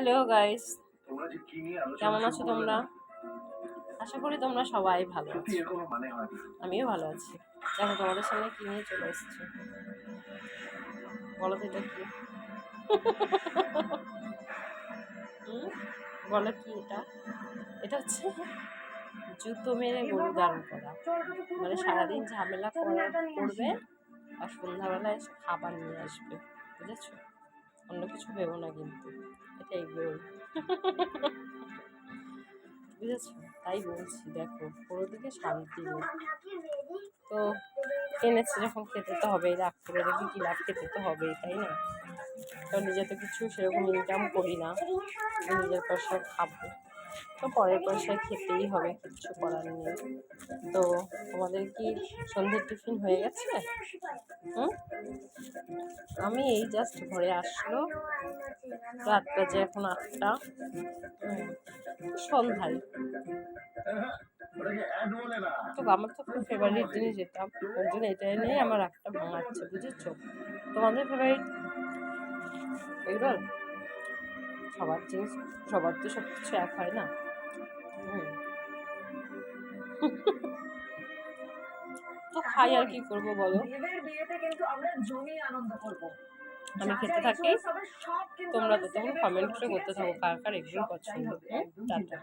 Hello guys কেমন আছো তোমরা? আশা করি তোমরা সবাই ভালো আছো। আমিও ভালো আছি। দেখো তোমাদের সামনে কি নিয়ে চলে এসেছি? বলো তো এটা কি? বলো কি এটা? এটা হচ্ছে জুতো মেরে গরু দাঁড় করা। মানে সারাদিন ঝামেলা করবে আর সন্ধ্যাবেলায় এসে খাবার নিয়ে আসবে বুঝেছ? অন্য কিছু ভেবো না কিন্তু। এটাই গোল বুঝেছ তাই বলছি, দেখো, পুরো দিকে শান্তি নেই। তো এনেছে যখন খেতে তো হবেই, রাগ করে দেখি কি লাভ খেতে তো হবেই, তাই না? তো নিজে তো কিছু সেরকম ইনকাম করি না, নিজের পয়সায় খাব। তো পরের পয়সায় খেতেই হবে, কিচ্ছু করার নেই। তো তোমাদের কি সন্ধ্যের টিফিন হয়ে গেছে? হুম? আমি এই জাস্ট ঘরে আসলো। রাত বাজে এখন আটটা। সন্ধ্যায়। তো আমার তো খুব ফেভারিট জিনিস এটা ওর জন্য এটা নিয়ে আমার একটা ভাঙাচ্ছে, বুঝেছ? তোমাদের ফেভারিট এগুলো সবার জিনিস, সবার তো সব কিছু এক হয় না। তো খাই আর কি করব বলো? বিয়েতে কিন্তু আমরা জমিয়ে আনন্দ করব। আমি খেতে থাকি তোমরা তো তখন কমেন্ট করে করতে থাকো কার কার এগুলো পছন্দ। হ্যাঁ টাটা।